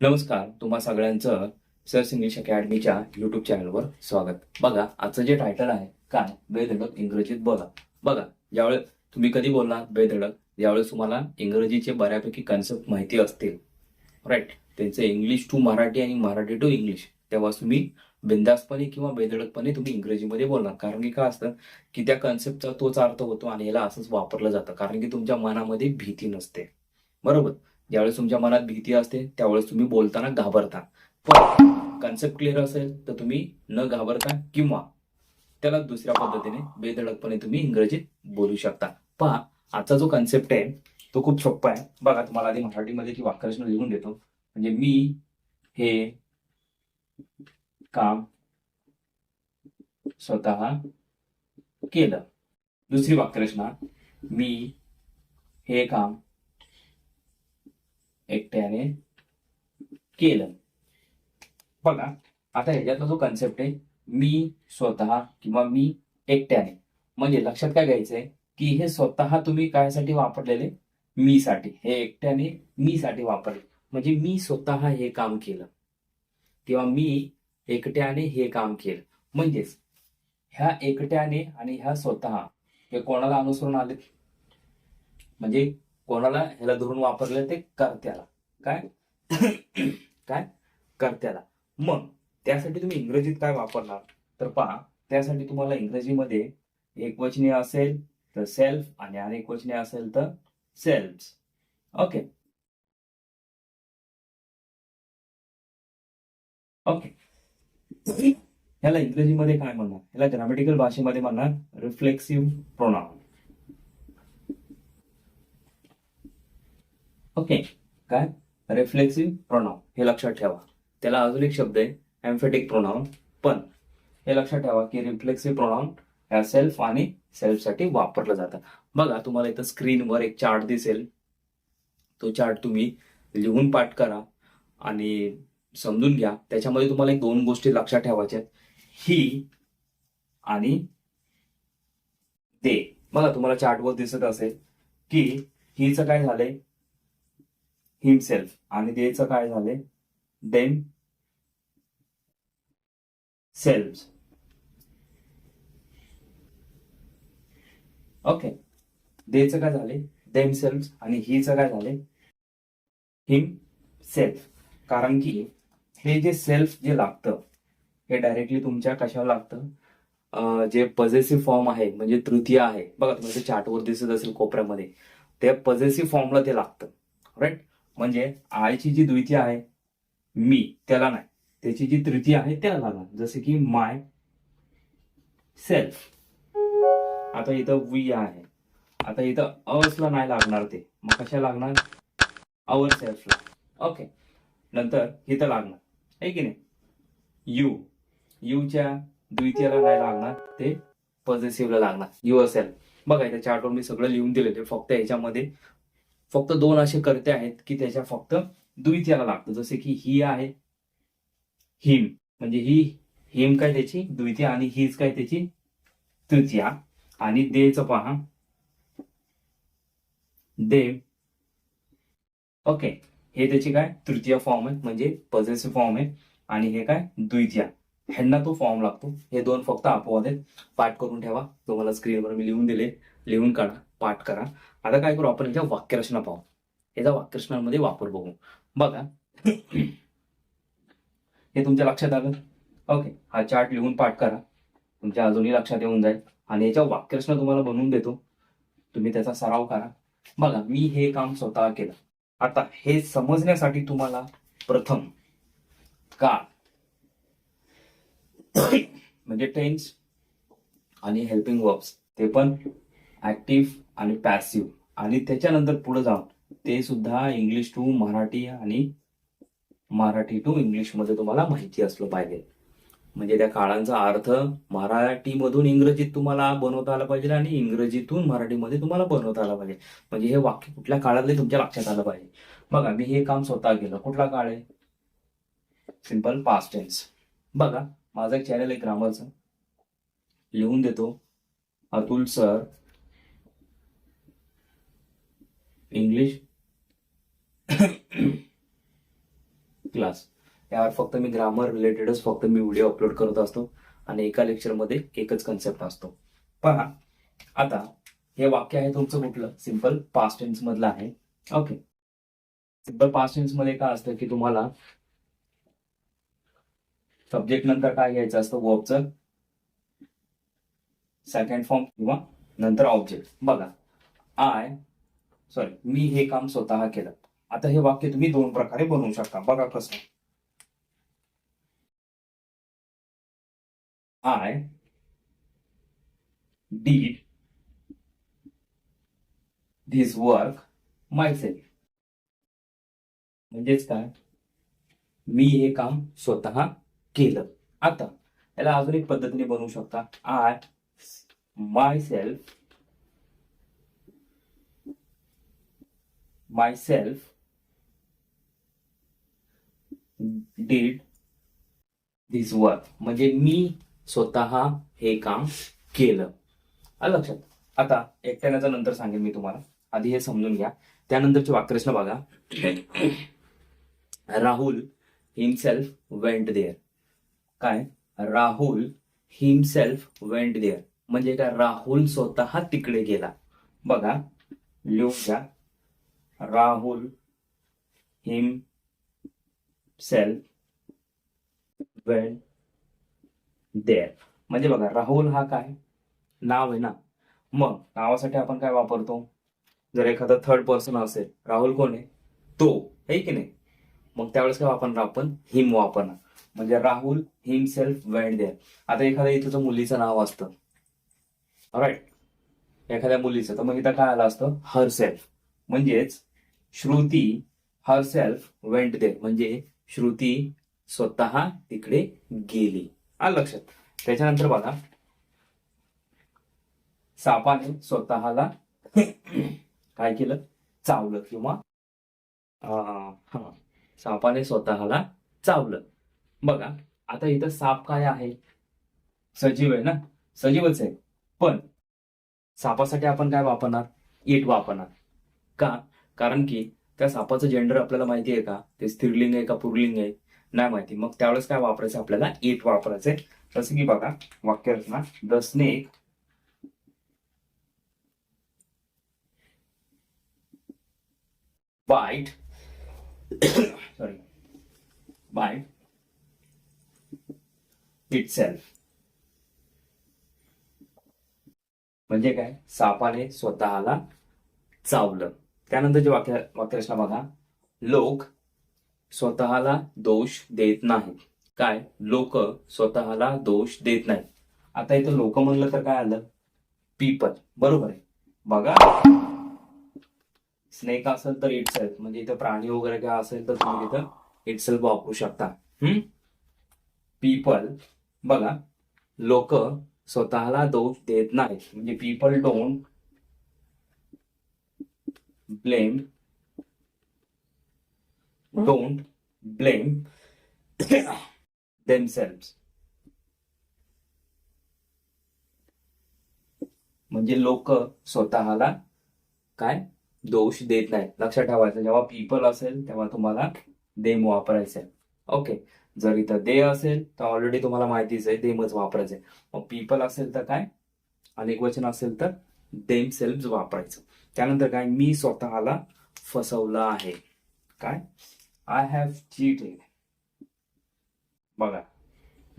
नमस्कार तुम्हा सगळ्यांचं सर्स इंग्लिश अकॅडमीच्या युट्यूब चॅनलवर स्वागत. बघा आजचं जे टायटल आहे काय? बेधडक इंग्रजीत बोला. बघा ज्यावेळेस तुम्ही कधी बोलणार बेधडक? ज्यावेळेस तुम्हाला इंग्रजीचे बऱ्यापैकी कन्सेप्ट माहिती असतील. राईट त्यांचं इंग्लिश टू मराठी आणि मराठी टू इंग्लिश तेव्हा तुम्ही बिंदासपणे किंवा बेधडकपणे तुम्ही इंग्रजीमध्ये बोलणार. कारण की काय असतं की त्या कन्सेप्टचा तोच अर्थ होतो आणि याला असंच वापरलं जातं. कारण की तुमच्या मनामध्ये भीती नसते. बरोबर? ज्यावेळेस तुमच्या मनात भीती असते त्यावेळेस तुम्ही बोलताना घाबरता. पण कन्सेप्ट क्लिअर असेल तर तुम्ही न घाबरता किंवा त्याला दुसऱ्या पद्धतीने बेधडकपणे तुम्ही इंग्रजीत बोलू शकता. पहा आजचा जो कन्सेप्ट आहे तो खूप सोपा आहे. बघा तुम्हाला आधी मराठीमध्ये ती वाक्यरचना लिहून देतो. म्हणजे मी हे काम स्वतः केलं. दुसरी वाक्यरचना मी हे काम एकट्याने केलं. बघा आता ह्याच्यातला जो कन्सेप्ट आहे मी स्वतः किंवा मी एकट्याने. म्हणजे लक्षात काय घ्यायचंय? की हे स्वतः तुम्ही कायसाठी वापरलेले? मी साठी हे एकट्याने मी साठी वापरले. म्हणजे मी स्वतः हे काम केलं. किंवा मी एकट्याने हे काम केलं. म्हणजेच ह्या एकट्याने आणि ह्या स्वतः हे कोणाला अनुसरून आले? म्हणजे कोणाला ह्याला धरून वापरलं ते कर्त्याला. काय? काय? कर्त्याला. मग त्यासाठी तुम्ही इंग्रजीत काय वापरणार? तर पहा त्यासाठी तुम्हाला इंग्रजीमध्ये एकवचनी असेल तर सेल्फ आणि अनेक वचने असेल तर सेल्फ ओके ओके ह्याला इंग्रजीमध्ये काय म्हणणार? ह्याला ग्रामॅटिकल भाषेमध्ये म्हणणार रिफ्लेक्सिव्ह प्रोनाउन ओके. काय? रिफ्लेक्सिव्ह प्रोनाउन हे लक्षात ठेवा. त्याला अजून एक शब्द आहे एम्फेटिक प्रोनाउन पण हे लक्षात ठेवा की रिफ्लेक्सिव्ह प्रोनाउन ह्या सेल्फ आणि सेल्फसाठी वापरलं जातं. बघा तुम्हाला इथं स्क्रीनवर एक चार्ट दिसेल. तो चार्ट तुम्ही लिहून पाठ करा आणि समजून घ्या. त्याच्यामध्ये तुम्हाला एक दोन गोष्टी लक्षात ठेवायच्या ही आणि ते बघा तुम्हाला चार्टवर दिसत असेल की हिचं काय झालंय? हिमसेल्फ आणि देचं काय झालंय देम सेल्फ ओके देचं काय झाले? देम सेल्फ आणि हिचं काय झाले? हिम सेल्फ कारण की हे जे सेल्फ जे लागतं हे डायरेक्टली तुमच्या कशावर लागतं? जे पजेसिव्ह फॉर्म आहे म्हणजे तृतीय आहे. बघा तुम्हाला चार्टवर दिसत असेल कोपऱ्यामध्ये. त्या पजेसिव्ह फॉर्मला ते लागतं. राईट म्हणजे आयची जी द्वितीय आहे मी त्याला नाही. त्याची जी तृतीय आहे त्याला लागणार जसे की माय सेल्फ आता इथं वी आहे. आता इथं अवसला नाही लागणार ते. मग कशा लागणार? अवर सेल्फला ओके नंतर इथं लागणार. आहे की नाही? यू यूच्या द्वितीयाला नाही लागणार. ते पॉझिटिव्हला लागणार. युअर सेल्फ बघा इथं चार्टवर मी सगळं लिहून दिलेलं फक्त याच्यामध्ये फक्त दोन असे करते आहेत की त्याच्या फक्त द्वितीयाला लागतं. जसे की ही आहे हिम. म्हणजे ही हिम काय त्याची? द्वितीय आणि हीच काय त्याची? तृतीया. आणि देच पहा. देव ओके. हे त्याची काय? तृतीय फॉर्म आहे. म्हणजे पॉझिटिव्ह फॉर्म आहे. आणि हे काय? द्वितीया. ह्यांना तो फॉर्म लागतो. हे दोन फक्त अपवाद आहेत. पाठ करून ठेवा. तुम्हाला स्क्रीनवर मी लिहून दिले. लिहून काढा. पाठ करा. आता काय करू आपण याच्या वाक्यरचना पाहू. याचा वाक्यरचनामध्ये वापर बघू. बघा. हे तुमच्या लक्षात आलं? ओके हा चार्ट लिहून पाठ करा. तुमच्या अजूनही लक्षात येऊन जाईल. आणि याच्या वाक्यरचना तुम्हाला बनवून देतो. तुम्ही त्याचा सराव करा. बघा मी हे काम स्वतः केलं. आता हे समजण्यासाठी तुम्हाला प्रथम का? म्हणजे टेन्स आणि हेल्पिंग वर्ब्स ते पण ऍक्टिव्ह आणि पॅसिव्ह आणि त्याच्यानंतर पुढे जाऊन ते सुद्धा इंग्लिश टू मराठी आणि मराठी टू इंग्लिशमध्ये तुम्हाला माहिती असलं पाहिजे. म्हणजे त्या काळांचा अर्थ मराठीमधून इंग्रजीत तुम्हाला बनवता आला पाहिजे आणि इंग्रजीतून मराठीमध्ये तुम्हाला बनवता आला पाहिजे. म्हणजे हे वाक्य कुठल्या काळातले तुमच्या लक्षात आलं पाहिजे. बघा मी हे काम स्वतः केलं. कुठला काळ आहे? सिंपल पास्ट टेन्स बघा माझं एक चॅनल आहे ग्रामरचं लिहून देतो. अतुल सर इंग्लिश क्लास यावर फक्त मी ग्रामर रिलेटेडच फक्त मी व्हिडिओ अपलोड करत असतो आणि एका लेक्चरमध्ये एकच कन्सेप्ट असतो. पहा आता हे वाक्य आहे तुमचं कुठलं? सिंपल पास्ट टेन्स मधलं आहे. ओके सिंपल पास्ट टेन्समध्ये काय असतं की तुम्हाला सब्जेक्ट नंतर काय घ्यायचं असतं? वर्बचं सेकंड फॉर्म किंवा नंतर ऑब्जेक्ट बघा. आय सॉरी मी हे काम स्वतः केलं. आता हे वाक्य तुम्ही दोन प्रकारे बनवू शकता. बघा कसं I did this work myself म्हणजेच काय? मी हे काम स्वतः केलं. आता याला अजून एक पद्धतीने बनवू शकता. I myself myself did work. Work म्हणजे मी स्वतः हे काम केलं. आलं लक्षात? आता एकट्याण्याचं नंतर सांगेन मी तुम्हाला. आधी हे समजून घ्या. त्यानंतरची वाक्यरचना बघा. राहुल हिमसेल्फ वेंट देअर काय? राहुल हिमसेल्फ वेंट देअर म्हणजे काय? राहुल स्वतः तिकडे गेला. बघा. लिहून घ्या. Rahul himself went there म्हणजे बघा राहुल हा काय? नाव आहे ना? मग नावासाठी आपण काय वापरतो? जर एखादा थर्ड पर्सन असेल राहुल कोण आहे? तो. आहे की नाही? मग त्यावेळेस काय वापरणार आपण? हिम वापरणार. म्हणजे Rahul himself went there आता एखाद्या इथं मुलीचं नाव असतं. राईट एखाद्या मुलीचं. तर मग इथं काय आलं असतं? हर सेल्फ म्हणजेच Shruti herself went there म्हणजे श्रुती स्वतः तिकडे गेली. आलं लक्षात? त्याच्यानंतर बघा. सापाने स्वतःला काय केलं? चावलं किंवा अं, हा सापाने स्वतःला चावलं. बघा आता इथं साप काय आहे? सजीव आहे ना? सजीवच आहे. पण सापासाठी आपण काय वापरणार? इट वापरणार. का? कारण की त्या सापाचं जेंडर आपल्याला माहिती आहे का? ते स्त्रीलिंग आहे का पुरलिंग आहे? नाही माहिती. मग त्यावेळेस काय वापरायचं आपल्याला? एट वापरायचंय जसं की बघा वाक्यरचना the snake bite sorry bite itself. म्हणजे काय? सापाने स्वतःला चावलं. त्यानंतरची वाक्य वाक्यरचना बघा. लोक स्वतःला दोष देत नाहीत काय? लोक स्वतःला दोष देत नाहीत आता इथं लोक म्हणलं तर काय आलं? पीपल बरोबर आहे. बघा. स्नेक असेल तर इट सेल्फ म्हणजे इथं प्राणी वगैरे काय असेल तर तुम्ही तिथं इट सेल्फ वापरू शकता. हम्म? पीपल बघा. लोक स्वतःला दोष देत नाहीत. म्हणजे people don't blame don't blame themselves. म्हणजे लोक स्वतःला काय? दोष देत नाहीत. लक्षात ठेवायचं. जेव्हा पीपल असेल तेव्हा तुम्हाला देम वापरायचं आहे ओके जर इथं दे असेल तर ऑलरेडी तुम्हाला माहितीच आहे देमच वापरायचं आहे मग पीपल असेल तर काय? अनेक वचन असेल तर देम सेल्फ वापरायचं. त्यानंतर काय मी स्वतःला फसवलं आहे. काय? आय हॅव चीटेड बघा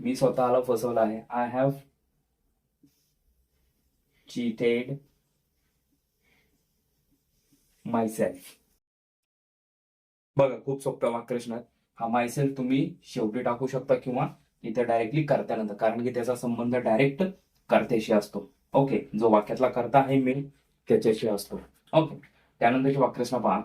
मी स्वतःला फसवलं आहे. आय हॅव चीटेड मायसेल्फ बघा खूप सोप्या वाक्यरचनात हा मायसेल्फ तुम्ही शेवटी टाकू शकता किंवा इथे डायरेक्टली कर्त्यानंतर कारण की त्याचा संबंध डायरेक्ट कर्त्याशी असतो. ओके जो वाक्यातला कर्ता आहे मी त्याच्याशी असतो. ओके त्यानंतरची वाक्यरचना पहा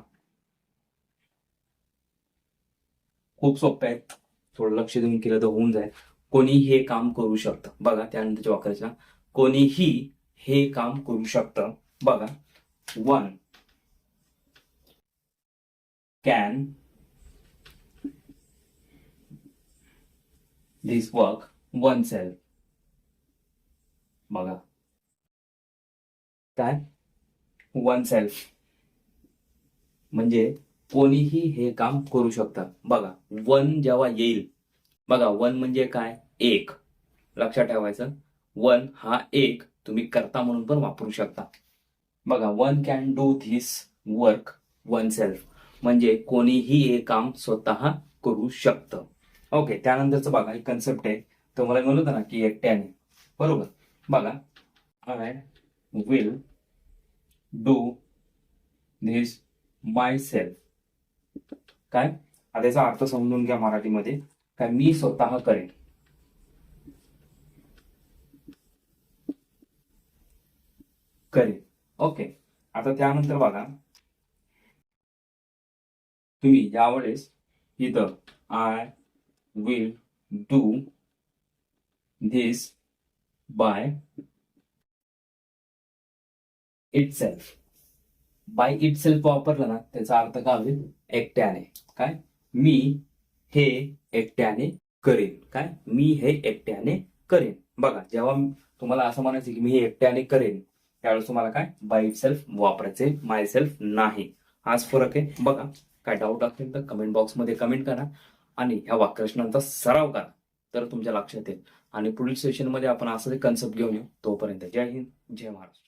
खूप सोपे आहेत थोडं लक्ष देऊन केलं तर होऊन जाईल. कोणी हे काम करू शकतं. बघा त्यानंतरची वाक्यरचना कोणीही हे काम करू शकतं. बघा. One can this work oneself बघा. काय? वन सेल्फ म्हणजे कोणीही हे काम करू शकतं. बघा वन जेव्हा येईल बघा वन म्हणजे काय? एक. लक्षात ठेवायचं. वन हा एक तुम्ही करता म्हणून पण वापरू शकता. बघा one can do this work oneself म्हणजे कोणीही हे काम स्वतः करू शकतं. ओके त्यानंतरचं बघा एक कन्सेप्ट आहे. तुम्हाला म्हणत ना की एकट्याने बरोबर? बघा. I will do this myself काय? आता याचा अर्थ समजून घ्या मराठीमध्ये. काय मी स्वतः करेन. करेन. ओके आता त्यानंतर बघा. तुम्ही यावेळेस इथं I will do this by itself by itself वापरला ना त्याचा अर्थ काय होईल? एकट्याने. काय? मी हे एकट्याने करेन. काय? मी हे एकट्याने करेन. बघा जेव्हा तुम्हाला असं म्हणायचं की मी हे एकट्याने करेन त्यावेळेस तुम्हाला काय? बाय इट सेल्फ वापरायचे. माय सेल्फ नाही. हाच फरक आहे. बघा काय डाऊट असेल तर कमेंट बॉक्समध्ये कमेंट करा आणि ह्या वाक्यरचनांचा सराव करा. तर तुमच्या लक्षात येईल. आणि पुढील सेशनमध्ये आपण असं कन्सेप्ट घेऊन येऊ. तोपर्यंत जय हिंद जय महाराष्ट्र.